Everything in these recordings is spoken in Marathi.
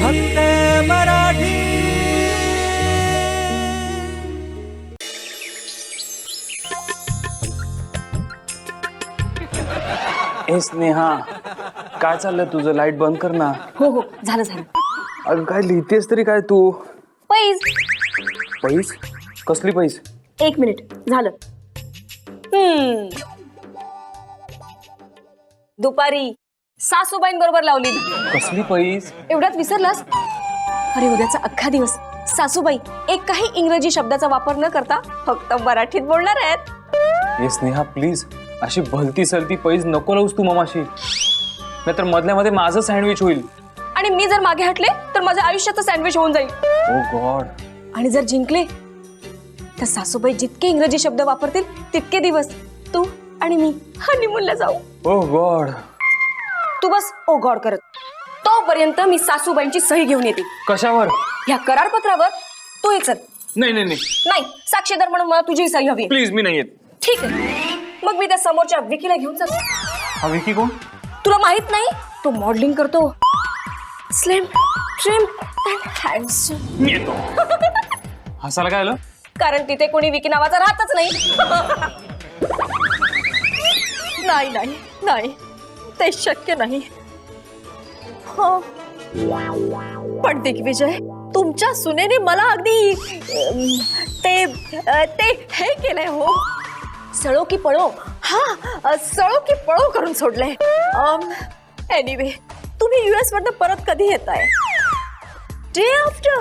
फक्त मराठी. ए स्नेहा काय चाललंय तुझं? लाइट बंद कर ना. हो हो झालं झालं. अगं काय लिहितेस तरी काय तू? पैज पैस? कसली पैस? एक मिनिट झालं. हम्म. दुपारी. सासूबाईंबरोबर लावली कसली पैस? एवढ्यात विसरलास? अरे उद्याचा अख्खा दिवस सासूबाई एक काही इंग्रजी शब्दाचा वापर न करता फक्त मराठीत बोलणार आहेत. ए स्नेहा प्लीज अशी भलती सरती पैस नको लावूस तू मामाशी. नाहीतर मधल्या मध्ये माझं सँडविच होईल. आणि मी जर मागे हटले तर माझ्या आयुष्याचं सँडविच होऊन जाईल. ओ गॉड आणि जर जिंकले तर सासूबाई जितके इंग्रजी शब्द वापरतील तितके दिवस तू आणि मी हनीमूनला जाऊ. ओ गॉड तू बस ओ गॉड करत. तोपर्यंत मी सासूबाईंची सही घेऊन येते. कशावर? ह्या करारपत्रावर तू चल नाही नाही नाही. नाही साक्षीदार म्हणून मला तुझी सही हवी. प्लीज मी नाही येत. ठीक आहे. मग मी त्या समोरच्या विकीला घेऊन जातो. हा विकी कोण? तुला माहीत नाही? तो मॉडेलिंग करतो. स्लिम ट्रिम अँड हँडसम मी येतो. हसायला काय आलं? कारण तिथे कोणी विकी नावाचा राहतच नाही. नाही नाही नाही. ते शक्य नाही. हो. पण दिग्विजय तुमच्या सुनेने मला अगदी अम, ते अ, ते हे केलंय हो. सळो की पळो. हा अ, सळो की पळो करून सोडलंय. एनिवे तुम्ही युएस मधनं परत कधी येताय? डे आफ्टर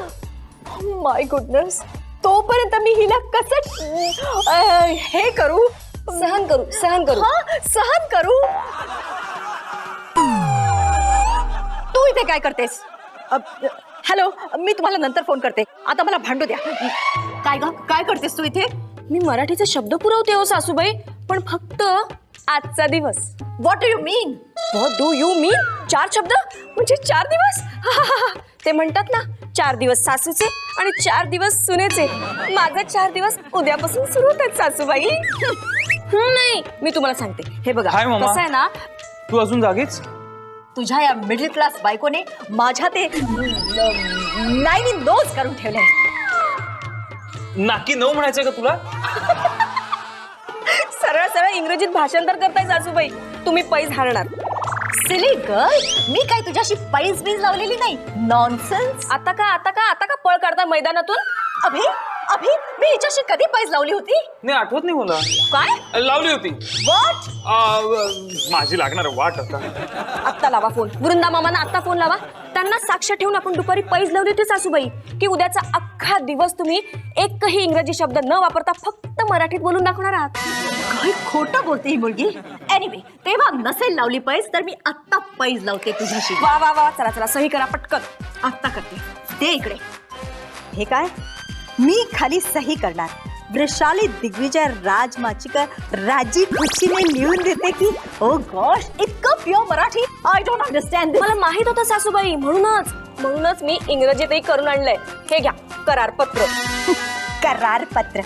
माय गुडनेस तोपर्यंत मी हिला कसं अ, हे करू? सहन करू सहन करू. हा सहन काय करतेस? हॅलो मी तुम्हाला नंतर फोन करते. आता मला भांडू द्या. काय ग? काय करतेस तू इथे? मी मराठीचे शब्द पुरवते हो सासूबाई पण फक्त आजचा दिवस. What do you mean what do you mean चार शब्द? म्हणजे चार दिवस? ते म्हणतात ना चार दिवस सासूचे आणि चार दिवस सुनेचे. माझे चार दिवस उद्यापासून सुरू होतात सासूबाई. हं, नाही मी तुम्हाला सांगते. हे बघा हाय, मामा. कसं आहे ना तू अजून जागीच? तुझ्या या मिडल क्लास बायकोने माझ्या ते नाही नोज करून ठेवलंय. नाकी नऊ म्हणायचं का तुला? सरळ सरळ इंग्रजीत भाषांतर करताय सासूबाई. तुम्ही पैज हारणार सिली गर्ल मी काय तुझ्याशी पैज बीज लावलेली नाही? नॉनसेन्स आता का आता का आता का पळ काढता मैदानातून? अभि अभि मी हिच्याशी कधी पैज लावली होती? नाही आठवत नाही मला. काय? लावली होती. वॉट आ, माझी लागणार वाट आता. आत्ता लावा फोन. वृंदा मामांना आत्ता फोन लावा. त्यांना साक्ष ठेवून आपण दुपारी पैज लावली होती सासूबाई. की उद्याचा अख्खा दिवस तुम्ही एकही इंग्रजी शब्द न वापरता फक्त मराठीत बोलून दाखवणार आहात. काय खोटं बोलते ही मुलगी? एनिवे तेव्हा नसेल लावली पैस तर मी आत्ता पैज लावते तुझ्याशी. वा वा वा. चला चला सही करा पटकन. आत्ता करते. दे इकडे. हे काय? मी खाली सही करणार. वृषाली दिग्विजय राजमाचिकर राजी खुशीने लिहून देते की ओ गॉश इतकं pure Marathi? I don't understand मला माहीत होतं सासूबाई म्हणूनच. म्हणूनच मी इंग्रजीतही करून आणलंय. हे घ्या करारपत्र. करार पत्र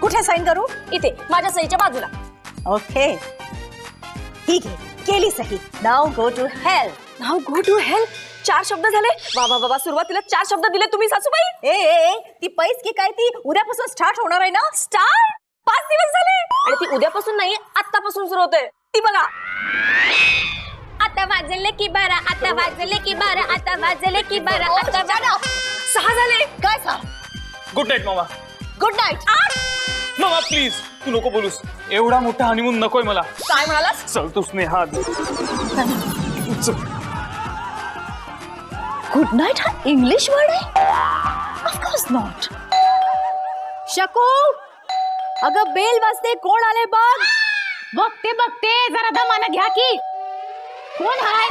कुठे साईन करू? इथे माझ्या सहीच्या बाजूला. ओके ठीक आहे. केली सही. नाव गो टू हेल्प नाव गो टू हेल्प चार शब्द झाले. वा वा वा वा सुरुवातीला चार शब्द दिले तुम्ही सासूबाई. ए ए ए, ती पैस की काय ती? उद्यापासून स्टार्ट होणार आहे ना? स्टार पाच दिवस झाले. आणि ती उद्यापासून नाही आत्तापासून सुरू होते ती बघा. आता वाजले की बारा आता वाजले की बारा आता वाजले की बारा आता बारा सहा झाले. काय सा गुड नाईट मामा. गुड नाईट आठ. मामा प्लीज तू नको बोलूस. एवढा मोठा हनीमून नकोय मला. काय म्हणालास? चल तू स्नेहा. चल. गुड नाईट हा इंग्लिश वर्ड आहे ऑफकोर्स नॉट शकू अगं बेल वाजते कोण आले बघ बघते बघते जरा दमानं घ्या की। कोण हाय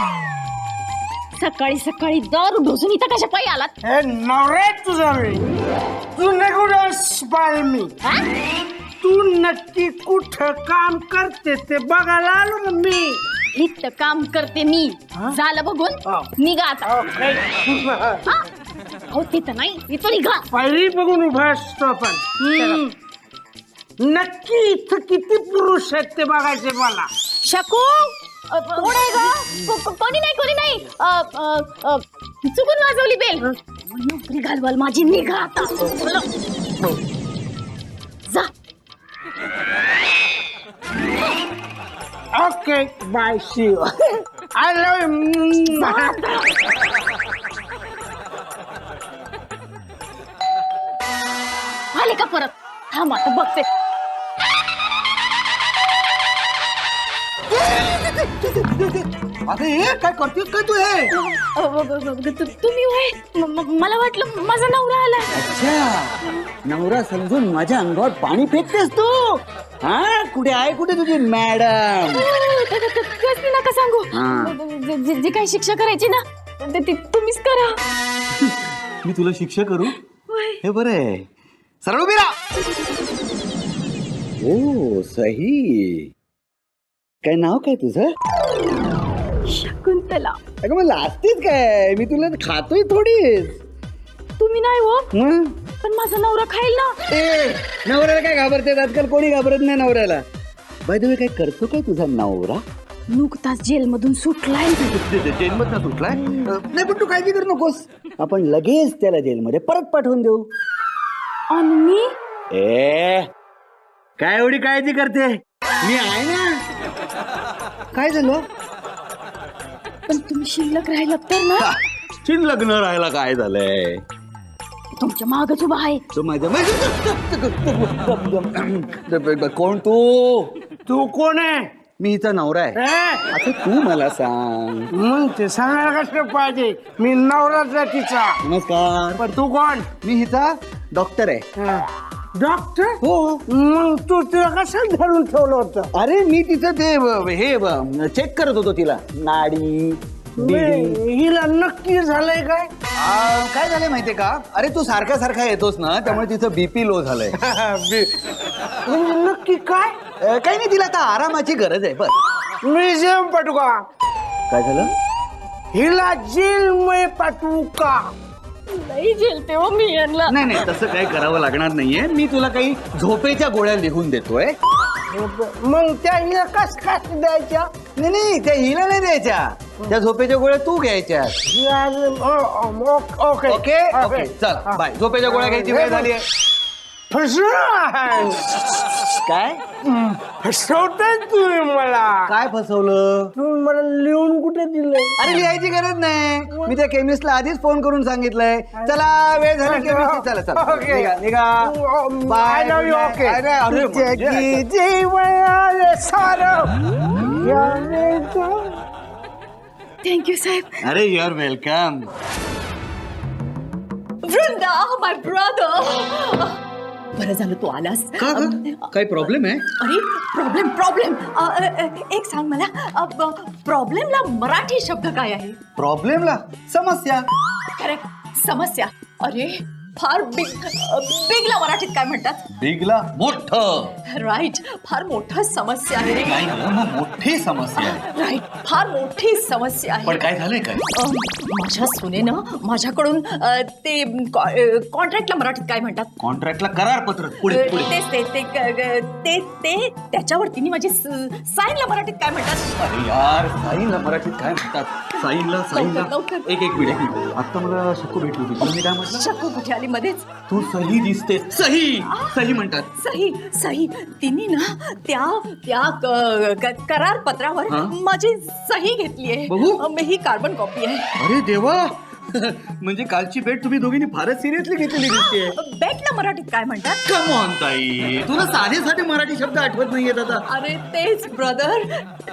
सकाळी सकाळी दर ढोसून इथं कशा पायी आलात? हे नवरे तुझा मी तू नको पाय मी. हा? तू नक्की कुठं काम करते ते बघायला आलो ना मी. इथं काम करते मी. झालं बघून? हा. निघा आता. हा? अहो तिथं नाही. इथं निघा. पहिली बघून उभा असतो आपण. हम्म. नक्की इथं किती पुरुष आहेत ते बघायचे मला. शकू? अ, कोण आहे ग? को- को- कोणी नाही कोणी नाही. अ, अ, अ, चुकून वाजवली बेल. नोकरी घालवाल माझी निघा आता. चला. जा. Okay bye see you I love आले का परत. थांब आता बघते. आता हे काय करतेस? काय तू हे? अ, ब- ब- ब- तु- तुम्ही होय म- म- मला वाटलं माझा नवरा आला. अच्छा. नवरा समजून माझ्या अंगावर पाणी फेकतेस तू? हा? कुठे आहे? कुठे तुझी मॅडम? कसली नका सांगू. हा. जे- जे जे काही शिक्षा करायची ना ते ते तुम्हीच करा. मी तुला शिक्षा करू? हे बरं आहे. सरळ उभी राहा. ओ सही. काय नाव काय तुझं? शकुंतला अगं मग लाजतेच काय? मी तुला खातोय थोडीच. तुम्ही नाही हो? हं? पण माझा नवरा खाईल ना? ए, नवऱ्याला काय घाबरते आजकाल कोणी घाबरत नाही नवऱ्याला. बाय वे काय करतो काय तुझा नवरा? नुकताच जेल मधून सुटलाय जेलमधनं सुटलाय? नाही पण तू काळजी करू नकोस. आपण लगेच त्याला जेलमध्ये परत पाठवून देऊ. आणि मी? ए काय एवढी काळजी करते? मी आहे ना? काय झालं? पण तुम्ही शिल्लक राहिलात तर ना? चिन लग्न राहायला काय झालंय? तुमच्या मागच उभा आहे. तो माझ्या कोण तू? तू कोण आहे? मी हिचा नवरा आहे. आता तू मला सांग. मग ते सांगायला कसं पाहिजे? मी नवराच आहे तिचा. नमस्कार. पण तू कोण? मी हिचा डॉक्टर आहे. डॉक्टर? हो. मग तू तिला कसं धरून ठेवलं होतं? अरे मी तिचं ते ब- हे चेक करत होतो तिला. नाडी बे, हिला नक्की झालंय काय? आ, काय झालंय माहितीये का? अरे तू सारखा सारखा येतोस ना त्यामुळे तिचं बीपी लो झालंय. म्हणजे नक्की काय? अ, काही नाही तिला आता आरामाची गरज आहे बस. म्युझियम पाठवू. का काय झालं? हिला जेल मध्ये पाठवू का? नाही झेलते हो मी यांना. नाही नाही तसं काही करावं लागणार नाहीये. मी तुला काही झोपेच्या गोळ्या लिहून देतोय. मग त्या हिला कस कस द्यायच्या? नाही नाही त्या हिला नाही द्यायच्या. त्या झोपेच्या गोळ्या तू घ्यायच्या. ओके ओके चल. बाय. झोपेच्या गोळ्या घ्यायची वेळ झाली आहे. फसवलं काय? फसवताय तुम्ही मला. काय फसवलं? तुम्ही मला लिहून कुठे दिलंय? अरे लिहायची गरज नाही. मी त्या केमिस्टला आधीच फोन करून सांगितलंय. चला वेळ झाली केमिस्ट चला चला. ओके. निघा निघा. I bye love you, okay. अरे अरे जगी जीवनाले सारं. याने तो- थँक्यू साहेब अरे you are welcome Vrinda my brother बरं झालं तू आलास. का ग? काही प्रॉब्लेम आहे? अरे प्रॉब्लेम प्रॉब्लेम एक सांग मला. प्रॉब्लेमला मराठी शब्द काय आहे? प्रॉब्लेमला समस्या. करेक्ट समस्या. अरे फार बिग बिगला मराठीत काय म्हणतात? बिगला मोठ. राईट फार मोठा समस्या आहे काय झालं मग मोठी समस्या आहे. राईट फार मोठी समस्या आहे. पण काय झालंय काय? अ, माझ्या सुनेनं माझ्याकडून अ, ते कॉन्ट्रॅक्टला मराठीत काय म्हणतात? कॉन्ट्रॅक्टला करार पत्र पुढे पुढे. तेच ते ते क- ग- ते ते त्याच्यावर तिने माझी साईनला मराठीत काय म्हणतात? अरे यार साईनला मराठीत काय म्हणतात? लवकर, लवकर. एक एक मिनिट एक मिनिट. आता मला शकू भेटली होती. तुला मी काय म्हटलं? शक्कू कुठे आली? मध्येच. तू सही दिसते. सही! सही म्हणतात. सही सही. तिने ना त्या त्या क- क- करार पत्रावर हा? माझी सही घेतली बघू. आहे ही कार्बन कॉपी आहे. अरे देवा! म्हणजे कालची भेट तुम्ही दोघींनी फारच सिरियसली घेतलेली दिसते बेटला मराठीत काय म्हणतात? कम ऑन ताई. तुला साधे साधे मराठी शब्द आठवत नाहीयेत आता. अरे तेच ब्रदर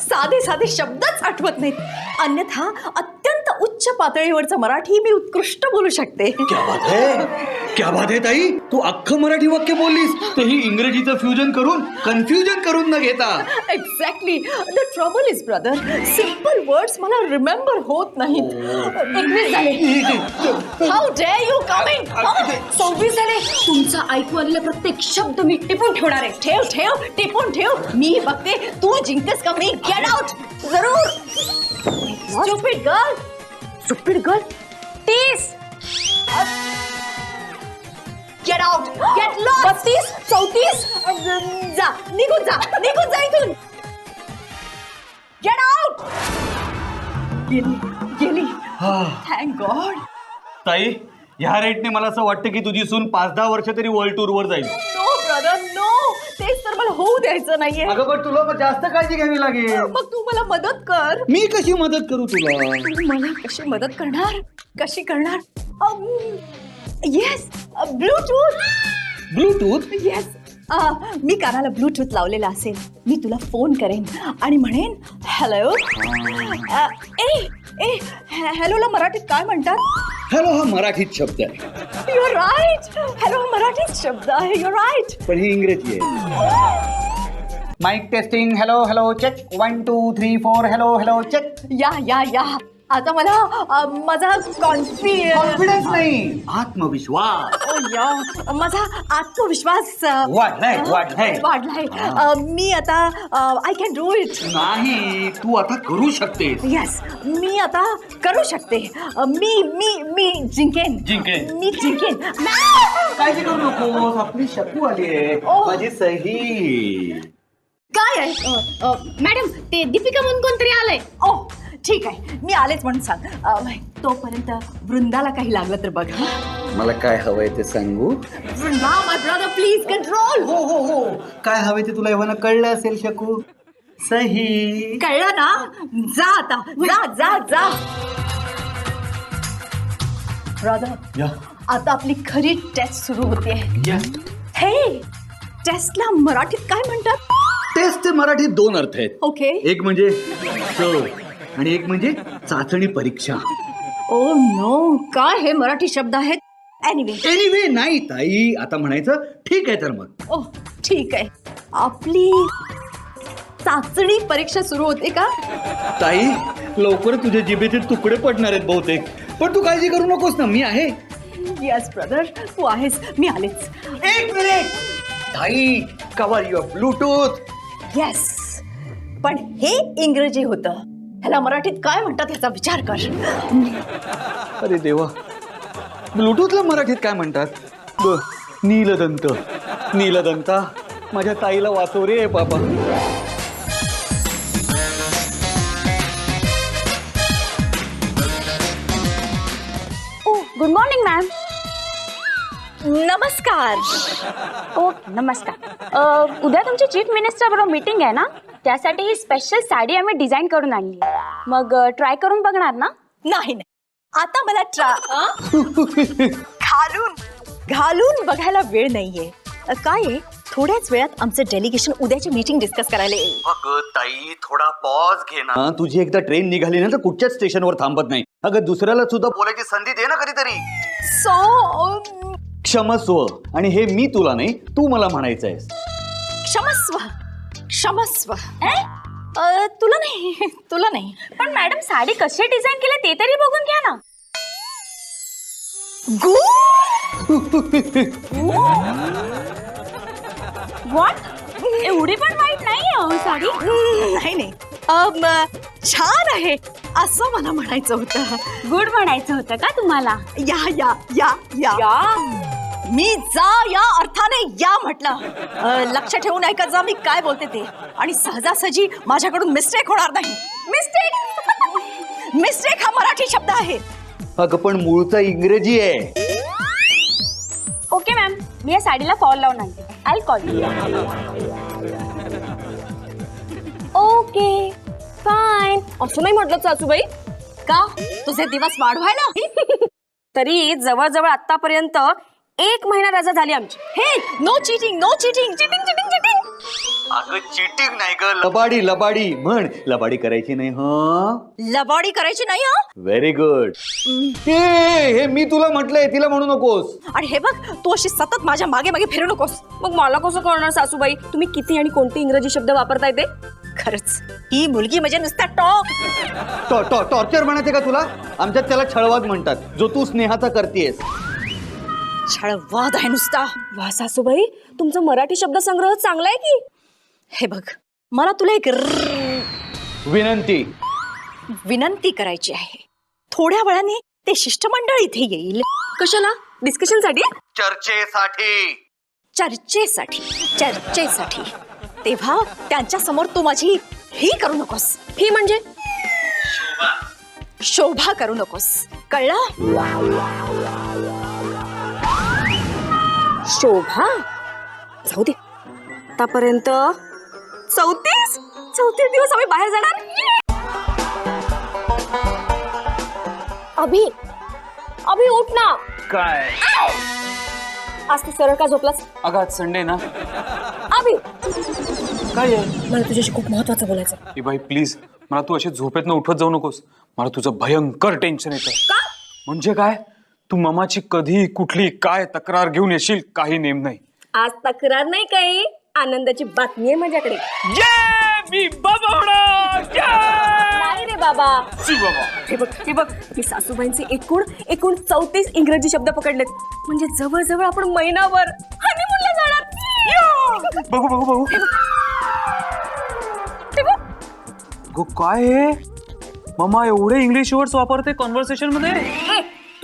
साधे साधे शब्दच आठवत नाहीत. अन्यथा अत्यंत उच्च पातळीवरचं मराठी मी उत्कृष्ट बोलू शकते. क्या बात है? क्या बात है ताई? तू अख्खं मराठी वाक्य बोललीस तेही इंग्रजीचं फ्युजन करून कन्फ्युजन करून न घेता. Exactly the trouble is brother simple words मला रिमेंबर होत नाहीत. एकवीस झाले. हाऊ डे यू कमिंग सव्वीस झाले. तुमचा ऐकू आलेला प्रत्येक शब्द मी टिपून ठेवणार आहे. ठेव ठेव टिपून ठेव. मी बघते तू जिंकतेस का मी? गेट आउट जरूर. स्टुपिड गर्ल स्टुपिड गर्ल तीस. गेट आउट गेट लॉस्ट बत्तीस चौतीस. जा निघून जा निघून जा इथून. गेट आउट थँक गॉड ताई ह्या रेटने मला असं वाटतं की तुझी सून पाच दहा वर्ष तरी वर्ल्ड टूर वर जाईल. नो ब्रदर नो तेच तर मला होऊ द्यायचं नाहीये. अगं पण तुला मग जास्त काळजी घ्यावी लागेल. मग तू मला मदत कर. मी कशी मदत करू तुला? तू मला कशी मदत करणार? कशी करणार? येस ब्लूटूथ ब्लूटूथ येस मी कानाला ब्लूटूथ लावलेला असेल. मी तुला फोन करेन आणि म्हणेन हॅलो ए ए हॅलोला मराठीत काय म्हणतात? हॅलो हा मराठीत शब्द आहे. युअर राईट हॅलो मराठीत शब्द आहे. युअर राईट पण ही इंग्रजी आहे. Mic testing hello hello check one two three four hello hello check या या या. आता मला अ, माझा कॉन्फिडन्स कॉन्फिडन्स नाही आत्मविश्वास. या माझा आत्मविश्वास अ, वाढलाय, वाढलाय. वाढलाय. अ, मी आता आय कॅन डू इट नाही तू आता करू शकते येस मी आता करू शकते. अ, मी मी मी जिंकेन. जिंकेन. मी जिंकेन. काळजी करू नकोस आपली शकू आली आहे. ओ. माझी सही. काय आहे? अ, अ, मॅडम ते दीपिका म्हणून कोणतरी आलंय. ओ ठीक आहे मी आलेच म्हणून सांग. अ, तोपर्यंत वृंदाला काही लागलं तर बघ? मला काय हवंय ते सांगू? Vrinda my brother please control हो हो हो. काय हवंय ते तुला एव्हाना कळलं असेल शकू? सही. कळलं ना? जा आता. जा जा जा. ब्रदर या. आता आपली खरी टेस्ट सुरू होते. हे टेस्टला मराठीत काय म्हणतात? टेस्ट मराठीत दोन अर्थ आहेत. ओके एक म्हणजे चव आणि एक म्हणजे चाचणी परीक्षा. ओ नो काय हे मराठी शब्द आहेत? एनिवे एनिवे नाही ताई आता म्हणायचं ठीक आहे तर मग. ओ ठीक आहे. आपली चाचणी परीक्षा सुरू होते का? ताई लवकर तुझ्या जिभेचे तुकडे पडणार आहेत बहुतेक. पण तू काळजी करू नकोस ना मी आहे. येस ब्रदर तू आहेस मी आलेच. एक मिनिट ताई कवर युअर ब्लूटूथ येस पण हे इंग्रजी होतं. ह्याला मराठीत काय म्हणतात ह्याचा विचार कर. अरे देवा. ब्लूटूथला मराठीत काय म्हणतात? ब नीलदंत. नीलदंता माझ्या ताईला वाचव रे बाबा. ओ गुड मॉर्निंग मॅम नमस्कार. ओ नमस्कार. अ, उद्या तुमची चीफ मिनिस्टर बरोबर मीटिंग आहे ना? त्यासाठी ही स्पेशल साडी आम्ही डिझाईन करून आणली. मग ट्राय करून बघणार ना? नाही नाही. आता मला ट्रा घालून घालून बघायला वेळ नाहीये. अ, काय आहे? थोड्याच वेळात आमचं डेलिगेशन उद्याची मीटिंग डिस्कस करायला येईल. अगं ताई थोडा पॉज घे ना. तुझी एकदा ट्रेन निघाली ना तर कुठच्याच स्टेशनवर थांबत नाही. अगं दुसऱ्याला सुद्धा बोलायची संधी दे ना कधीतरी. सो क्षमस्व. आणि हे मी तुला नाही तू मला म्हणायचं आहेस क्षमस्व. क्षमस्व. अ, तुला नाही तुला नाही. पण मॅडम साडी कशी डिझाईन केली ते तरी बघून घ्या ना. व्हॉट एवढी पण वाईट नाही आहे साडी? नाही नाही. अम, छान आहे असं मला म्हणायचं होतं. गुड म्हणायचं होतं का तुम्हाला? या या या या. मी जा या अर्थाने या म्हटलं. लक्ष ठेवून ऐकत जा मी काय बोलते ते. आणि सहजासहजी माझ्याकडून मिस्टेक होणार नाही. मिस्टेक मिस्टेक हा मराठी शब्द आहे. अगं पण मूळचा इंग्रजी आहे. ओके मॅम मी या साडीला फॉल लावून आणते. आय कॉल ओके फाईन असं नाही म्हटलं सासूबाई. का? तुझे दिवस वाढवायला? तरी जवळजवळ आतापर्यंत एक महिना रजा झाली आमची. हे no cheating no cheating cheating cheating cheating अगं चिटिंग नाही ग लबाडी. लबाडी म्हण लबाडी करायची नाही हा? लबाडी करायची नाही हा? व्हेरी गुड हे मी तुला म्हटलंय तिला म्हणू नकोस. आणि हे बघ तू अशी सतत माझ्या मागे मागे फिरू नकोस. मग मला कसं कळणार सासूबाई? तुम्ही किती आणि कोणते इंग्रजी शब्द वापरताय ते? खरंच ही मुलगी म्हणजे नुसता टॉक. टॉ- टॉ- टॉर्चर म्हणायचे का तुला? आमच्यात त्याला छळवाद म्हणतात जो तू स्नेहाचा करतेस छळवाद आहे नुसता. वा सासूबाई तुमचा मराठी शब्द संग्रह चांगला आहे की? हे बघ मला तुला एक विनंती. विनंती करायची आहे. थोड्या वेळाने ते शिष्टमंडळ इथे येईल. कशाला? डिस्कशनसाठी? चर्चेसाठी. चर्चेसाठी चर्चेसाठी. तेव्हा त्यांच्यासमोर तू माझी ही करू नकोस. ही म्हणजे? शोभा करू नकोस. कळलं? शोभा? जाऊ दे. आतापर्यंत चौतीस? चौतीस दिवस आम्ही बाहेर जाणार? अभि अभि उठ ना. काय? आज तू सरळ का झोपलास? अगं आज संडे ना. अभि. काय आहे? मला तुझ्याशी खूप महत्वाचं बोलायचं ए बाई प्लीज मला तू अशी झोपेतनं उठत जाऊ नकोस. मला तुझं भयंकर टेन्शन येतं का? म्हणजे काय? तू ममाची कधी कुठली काय तक्रार घेऊन येशील काही नेम नाही. आज तक्रार नाही काही? आनंदाची बातमी आहे माझ्याकडे. मी बाबा होणार! नाही रे बाबा. बाबा. हे बघ हे बघ मी सासूबाईंचे एकूण एकूण चौतीस इंग्रजी शब्द पकडलेत. म्हणजे जवळजवळ आपण महिनाभर हनीमूनला जाणार. बघू बघू बघू. हे बघ. गो काय हे? ममा एवढे इंग्लिश वर्ड्स वापरते कॉन्व्हर्सेशनमध्ये? ए,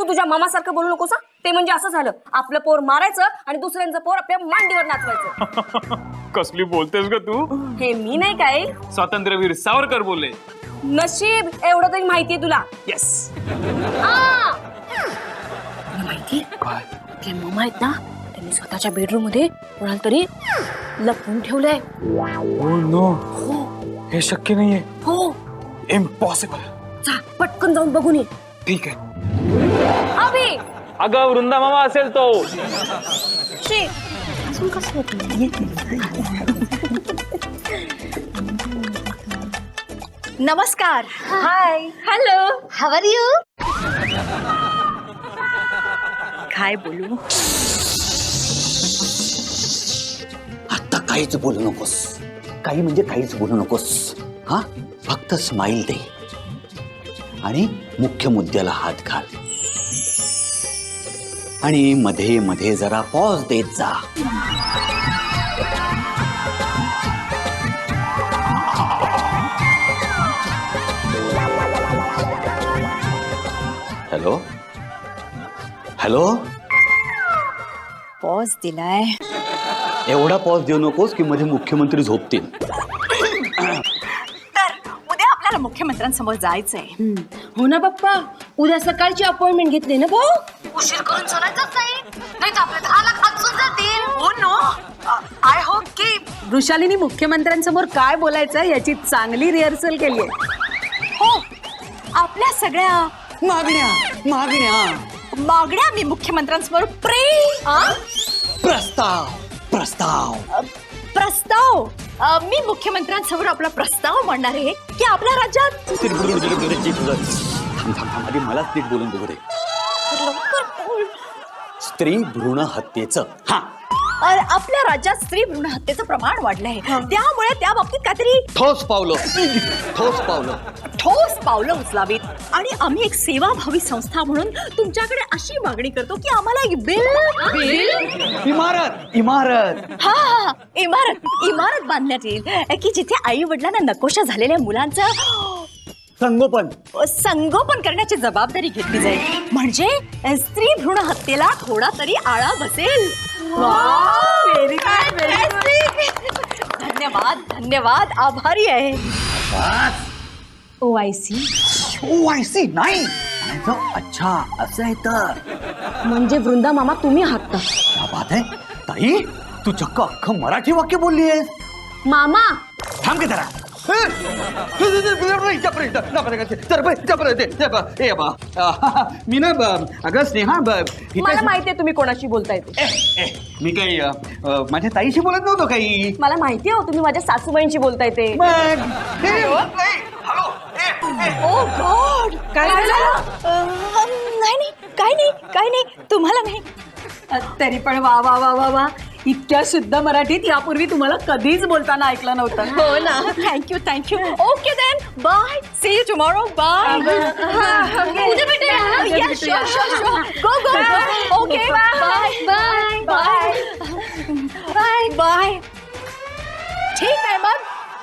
तुझ्या मामासारखं बोलू नकोस हा. ते म्हणजे असं झालं. आपलं पोर मारायचं आणि दुसऱ्यांचं पोर आपल्या मांडीवर नाचवायचं. कसली बोलतेस ग तू? हे मी नाही काय. स्वातंत्र्यवीर सावरकर बोलले. नशीब एवढं तरी माहितीये तुला. येस माहितीये मामा आहेत ना त्यांनी स्वतःच्या बेडरूममध्ये कोणाला तरी लपवून ठेवलंय. हो नो हे. शक्य नाहीये. हो. इम्पॉसिबल जा पटकन जाऊन बघून ये. ठीक आहे. अभि! अगं वृंदा मामा असेल तो. शी! नमस्कार. Hi hello how are you काय बोलू? आता काहीच बोलू नकोस. काही म्हणजे काहीच बोलू नकोस. हा? फक्त स्माईल दे. आणि मुख्य मुद्द्याला हात घाल. आणि मध्ये मध्ये जरा पॉज देत जा. हॅलो हॅलो पॉज दिलाय. एवढा पॉज देऊ नकोस की मध्ये मुख्यमंत्री झोपतील. तर उद्या आपल्याला मुख्यमंत्र्यांसमोर जायचंय. हो ना पप्पा उद्या सकाळची अपॉइंटमेंट घेतली ना भाऊ? उशीर करून सोडायचंच नाही नाही तर आपले दहा लाख वाचून जातील. हो नो. आय होप की वृषालीनी मुख्यमंत्र्यांसमोर काय बोलायचं याची चांगली रिहर्सल केली आहे. हो आपल्या सगळ्या मागण्या मागण्या. मागण्या मी मुख्यमंत्र्यांसमोर प्रे प्रस्ताव प्रस्ताव. प्रस्ताव? मी मुख्यमंत्र्यांसमोर आपला प्रस्ताव मांडणार आहे की आपल्या राज्यात मला बोलून बघू दे स्त्री भ्रूण हत्येचं. हा. अ, आपल्या राज्यात स्त्री भ्रूण हत्येचं प्रमाण वाढलं आहे त्यामुळे त्या बाबतीत काहीतरी ठोस पावलं. ठोस पावलं. ठोस पावलं उचलावीत. आणि आम्ही एक सेवाभावी संस्था म्हणून तुमच्याकडे अशी मागणी करतो की आम्हाला एक बिल बिल? इमारत. इमारत. हा हा, हा. इमारत. इमारत बांधण्यात येईल. की जिथे आई वडिलांना नकोशा झालेल्या मुलांचं संगोपन. संगोपन करण्याची जबाबदारी घेतली जाईल. म्हणजे स्त्री भ्रूण हत्येला थोडा तरी आळा बसेल. धन्यवाद धन्यवाद. आभारी आहे. Oh I C. Oh I see? नाही. म्हणायचं, अच्छा असं आहे तर. म्हणजे वृंदा मामा तुम्ही हाकता क्या बात आहे. ताई तू चक्क अख्खं मराठी वाक्य बोलली आहेस मामा! थांब की जरा. मी ना ब- अगं स्नेहा मला माहितीये तुम्ही कोणाशी बोलताय ते. मी काही माझ्या ताईशी बोलत नव्हतो काही मला माहितीये हो तुम्ही माझ्या सासूबाईंशी बोलताय ते. मग ओ गॉड काय झालं? नाही नाही काय नाही काय नाही तुम्हाला नाही. तरी पण वा वा वा वा वा. इतक्या शुद्ध मराठीत यापूर्वी तुम्हाला कधीच बोलताना ऐकलं नव्हतं. हो ना. Thank you thank you okay then bye see you tomorrow bye उद्या भेटूया go go go okay bye bye bye bye bye ठीक आहे मग.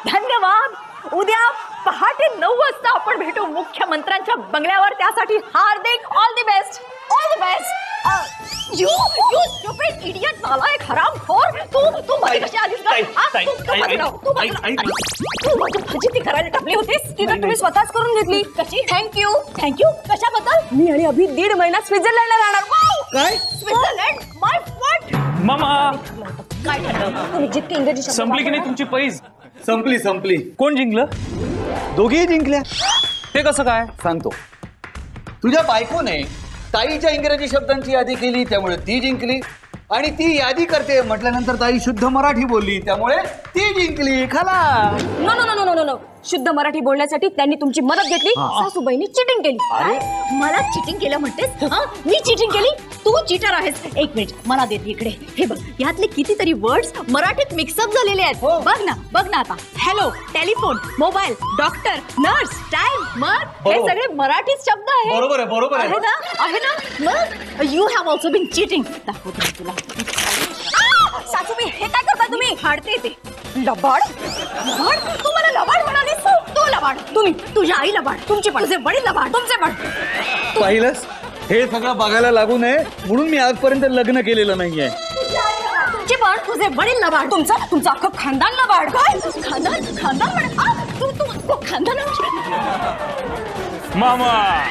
धन्यवाद. उद्या पहाटे नऊ वाजता आपण भेटू मुख्यमंत्र्यांच्या बंगल्यावर. त्यासाठी हार्दिक all the best all the best you you stupid idiot नालायक हरामखोर तू तू मध्ये कशी आलीस ना? हा? तू- तू मध्ये राह, तू मध्ये राह. तू माझी भाजी ती करायला टाकली होतीस? तर तुम्ही स्वतःच करून घेतली. कशी? थँक्यू थँक्यू कशाबद्दल? मी आणि अभि दीड महिना स्वित्झर्लंडला राहणार वाव! काय? स्वित्झर्लंड माय फट मामा! काय ठरलं तुम्ही जितके इंग्रजी शब्द संपली की नाही तुमची पैज? संपली संपली. कोण जिंकलं? दोघेही जिंकल्या. ते कसं काय? सांगतो. तुझ्या बायकोने ताईच्या इंग्रजी शब्दांची यादी केली त्यामुळे ती जिंकली. आणि ती यादी करते म्हटल्यानंतर ताई शुद्ध मराठी बोलली त्यामुळे ती जिंकली. खाला! No no no no no no शुद्ध मराठी बोलण्यासाठी त्यांनी तुमची मदत घेतली. सासूबाईंनी चिटिंग केली. काय? मला चिटिंग केलं म्हणतेस? हा? मी चिटिंग केली? तू चिटर आहेस. एक मिनिट मला देते इकडे. हे बघ यातले कितीतरी वर्ड्स मराठीत मिक्सअप झालेले आहेत. बघ ना बघ ना आता. Hello telephone mobile doctor nurse time मग हे. सगळे मराठीच शब्द आहेत. बरोबर आहे, बरोबर आहे. आहे ना? आहे ना? मग you have also been cheating दाखवते मी तुला. आ! सासूबाई हे काय करता तुम्ही? फाडते ते लबाड? लबाड? तू मला लबाड म्हणालीस? तू लबाड. तुम्ही तुझ्या आई लबाड. तुमची पण. तुझे वडील लबाड. तुमचे पण. पाहिलंच हे सगळं बघायला लागू नये. म्हणून मी आजपर्यंत लग्न केलेलं नाहीये. तुमची पण. तुझे वडील लबाड. तुमचं तुमचं अख्खं खानदान लबाड. काय? खानदान? खानदान म्हणे? आ, तू तू तू खानदान मामा!